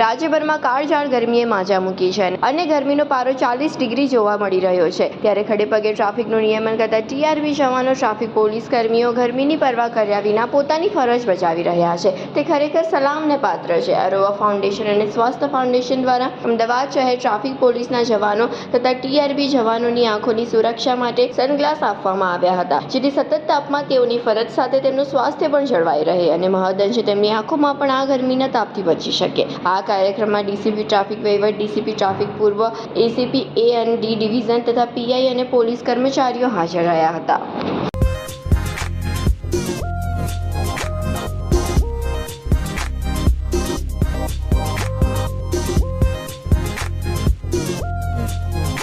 રાજ્યભરમાં કાળઝાળ ગરમીએ માજા મૂકી છે અને ગરમીનો પારો ચાલીસ ડિગ્રી જોવા મળી રહ્યો છે. ત્યારે ખડેપગે ટ્રાફિકનું નિયમન કરતા ટીઆરબી જવાનો ટ્રાફિક પોલીસ કર્મીઓ ગરમીની પરવા કર્યા વિના પોતાની ફરજ બજાવી રહ્યા છે. તે ખરેખર સલામને પાત્ર છે. અરોવા ફાઉન્ડેશન અને સ્વાસ્થ્ય ફાઉન્ડેશન દ્વારા અમદાવાદ શહેર ટ્રાફિક પોલીસના જવાનો તથા ટીઆરબી જવાનોની આંખોની સુરક્ષા માટે સનગ્લાસ આપવામાં આવ્યા હતા, જેથી સતત તાપમાં તેઓની ફરજ સાથે તેમનું સ્વાસ્થ્ય પણ જળવાઈ રહે અને મહદઅંશે તેમની આંખોમાં પણ આ ગરમીના તાપથી બચી શકે. આ કાર્યક્રમમાં ડીસીપી ટ્રાફિક વહીવટ, ડીસીપી ટ્રાફિક પૂર્વ, ACP A N D division તથા પીઆઈ અને પોલીસ કર્મચારીઓ હાજર રહ્યા હતા.